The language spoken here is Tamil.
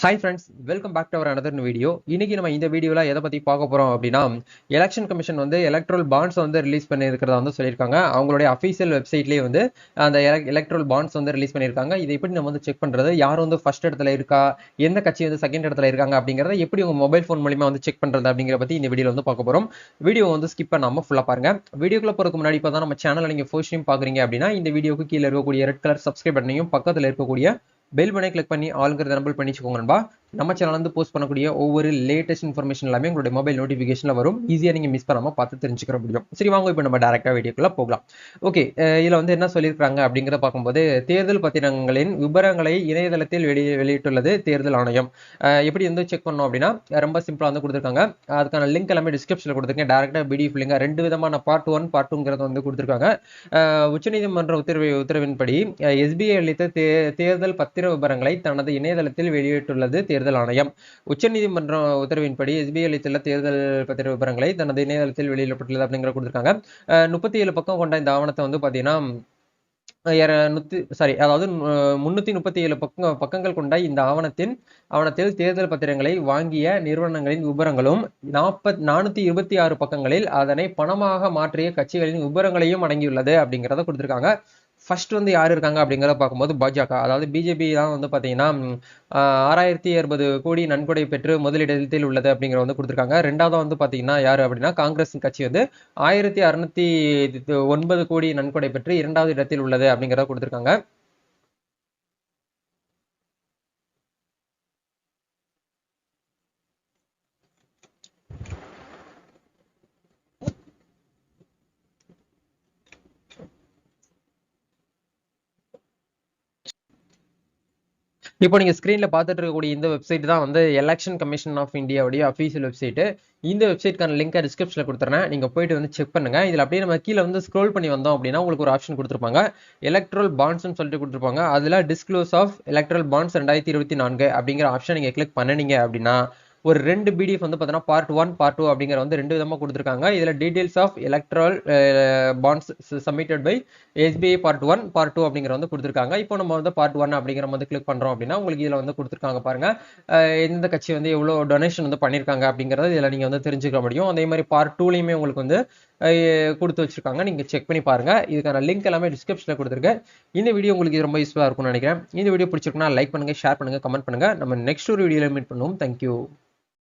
Hi friends welcome back to our another video இன்னைக்கு நம்ம இந்த வீடியோவில் எதை பற்றி பார்க்க போகிறோம் அப்படின்னா எலெக்ஷன் கமிஷன் வந்து எலக்ட்ரல் பாண்ட்ஸ் வந்து ரிலீஸ் பண்ணியிருக்கிறதா வந்து சொல்லியிருக்காங்க. அவங்களுடைய அஃபீஷியல் வெப்சைட்லேயே வந்து அந்த எலக்ட்ரல் பாண்ட்ஸ் வந்து ரிலீஸ் பண்ணியிருக்காங்க. இதை எப்படி நம்ம வந்து செக் பண்ணுறது யார் வந்து ஃபர்ஸ்ட் இடத்துல இருக்கா? எந்த கட்சி வந்து செகண்ட் இடத்துல இருக்காங்க அப்படிங்கிறத எப்படி உங்கள் மொபைல் ஃபோன் மூலியமா வந்து செக் பண்ணுறது அப்படிங்கிற பற்றி இந்த வீடியோவில் வந்து பார்க்க போகிறோம் வீடியோ வந்து ஸ்கிப் பண்ணாமல் ஃபுல்லாக பாருங்க. வீடியோக்குள்ள போகிறதுக்கு முன்னாடி இப்போ தான் நம்ம சேனலில் நீங்கள் ஃபர்ஸ்ட் டைம் பார்க்குறீங்க அப்படின்னா இந்த வீடியோக்கு கீழே இருக்கக்கூடிய ரெட் கலர் சப்ஸ்கிரைப் பண்ணியும் பக்கத்தில் இருக்கக்கூடிய பெல் பட்டனை கிளிக் பண்ணி ஆளுங்கிறத நம்பர் பண்ணி வச்சுக்கோங்க நண்பா. நம்ம சேனல் வந்து போஸ்ட் பண்ணக்கூடிய ஒவ்வொரு லேட்டஸ்ட் இன்ஃபர்மேஷன் எல்லாமே உங்களுடைய மொபைல் நோட்டிஃபிகேஷனில் வரும். ஈஸியாக நீங்கள் மிஸ் பண்ணாமல் பார்த்து தெரிஞ்சுக்கிற முடியும். சரி வாங்க இப்போ நம்ம டேரெக்டாக வீடியோக்குள்ள போகலாம். ஓகே இதில் வந்து என்ன சொல்லியிருக்காங்க அப்படிங்கிறத பார்க்கும்போது தேர்தல் பத்திரங்களின் விவரங்களை இணையதளத்தில் வெளி வெளியிட்டுள்ளது தேர்தல் ஆணையம். எப்படி வந்து செக் பண்ணோம் அப்படின்னா ரொம்ப சிம்பிளாக வந்து கொடுத்துருக்காங்க. அதுக்கான லிங்க் எல்லாமே டிஸ்கிரிப்ஷனில் கொடுத்துருக்கேன். டேரெக்டாக பிடிஎஃப் லிங்க் ரெண்டு விதமான பார்ட் ஒன் பார்ட் டூங்கிறத வந்து கொடுத்துருக்காங்க. உச்சநீதிமன்ற உத்தரவு உத்தரவின்படி எஸ்பிஐ அளித்த தே தேர்தல் பத்திர விவரங்களை தனது இணையதளத்தில் வெளியிட்டுள்ளது தேர்தல் ஆணையம். உச்சநீதிமன்ற உத்தரவின்படி எஸ்பிஐ அளித்துள்ள தேர்தல் பத்திர விவரங்களை தனது இணையதளத்தில் வெளியிடப்பட்டுள்ளது அப்படிங்கிற கொடுத்துருக்காங்க. முப்பத்தி ஏழு பக்கம் கொண்ட இந்த ஆவணத்தை வந்து பார்த்தீங்கன்னா நூத்தி சாரி அதாவது முன்னூத்தி முப்பத்தி ஏழு பக்க பக்கங்கள் கொண்ட இந்த ஆவணத்தின் ஆவணத்தில் தேர்தல் பத்திரங்களை வாங்கிய நிறுவனங்களின் விபரங்களும் நாற்பத் நானூத்தி இருபத்தி ஆறு பக்கங்களில் அதனை பணமாக மாற்றிய கட்சிகளின் விபரங்களையும் அடங்கியுள்ளது அப்படிங்கிறத கொடுத்திருக்காங்க. ஃபர்ஸ்ட் வந்து யார் இருக்காங்க அப்படிங்கிறத பார்க்கும்போது பாஜக. அதாவது பிஜேபி தான் வந்து பார்த்தீங்கன்னா ஆறாயிரத்தி அறுபது கோடி நன்கொடை பெற்று முதலிடத்தில் உள்ளது அப்படிங்கிற வந்து கொடுத்துருக்காங்க. ரெண்டாவது வந்து பார்த்தீங்கன்னா யார் அப்படின்னா காங்கிரஸ் கட்சி வந்து ஆயிரத்தி அறுநூத்தி ஒன்பது கோடி நன்கொடை பெற்று இரண்டாவது இடத்தில் உள்ளது அப்படிங்கிறத கொடுத்துருக்காங்க. இப்போ நீங்க ஸ்க்ரீனில் பார்த்துட்டு இருக்கக்கூடிய இந்த வெப்சைட் தான் வந்து எலெக்ஷன் கமிஷன் ஆஃப் இந்தியாவுடைய அஃபீஷியல் வெப்சைட்டு இந்த வெப்சைட்க்கான லிங்கை டிஸ்கிரிப்ஷனில் கொடுத்துறேன். நீங்க போயிட்டு வந்து செக் பண்ணுங்க. இதுல அப்படியே நம்ம கீழே வந்து ஸ்க்ரோல் பண்ணி வந்தோம் அப்படின்னா உங்களுக்கு ஒரு ஆப்ஷன் கொடுத்துருப்பாங்க. எலக்ட்ரல் பாண்ட்ஸ்னு சொல்லிட்டு கொடுத்துருப்பாங்க. அதுல டிஸ்க்ளோஸ் ஆஃப் எலக்ட்ரல் பாண்ட்ஸ் ரெண்டாயிரத்தி இருபத்தி நான்கு அப்படிங்கிற ஆப்ஷன் நீங்க கிளிக் பண்ணினீங்க அப்படின்னா ஒரு ரெண்டு பிடிஎஃப் வந்து பார்த்தீங்கன்னா பார்ட் ஒன் பார்ட் டூ அப்படிங்கிற வந்து ரெண்டு விதமாக கொடுத்துருக்காங்க. இதில் details of electoral bonds submitted by SBI part one part two அப்படிங்கிற வந்து கொடுத்துருக்காங்க. இப்போ நம்ம வந்து பார்ட் ஒன் அப்படிங்கிற வந்து கிளிக் பண்ணுறோம் அப்படின்னா உங்களுக்கு இதில் வந்து கொடுத்துருக்காங்க பாருங்க. எந்த கட்சி வந்து எவ்வளோ டொனேஷன் வந்து பண்ணியிருக்காங்க அப்படிங்கறத இதில் நீங்கள் வந்து தெரிஞ்சுக்க முடியும். அதே மாதிரி பார்ட் டூலையுமே உங்களுக்கு வந்து கொடுத்து வச்சிருக்காங்க. நீங்கள் செக் பண்ணி பாருங்க. இதுக்கான லிங்க் எல்லாமே டிஸ்கிரிப்ஷனில் கொடுத்துருக்கேன் இந்த வீடியோ உங்களுக்கு ரொம்ப யூஸ்ஃபுல்லாக இருக்கும்னு நினைக்கிறேன். இந்த வீடியோ பிடிச்சிருக்குன்னா லைக் பண்ணுங்க ஷேர் பண்ணுங்க கமெண்ட் பண்ணுங்க. நம்ம நெக்ஸ்ட் ஒரு வீடியோவில் மீட் பண்ணுவோம். தேங்க்யூ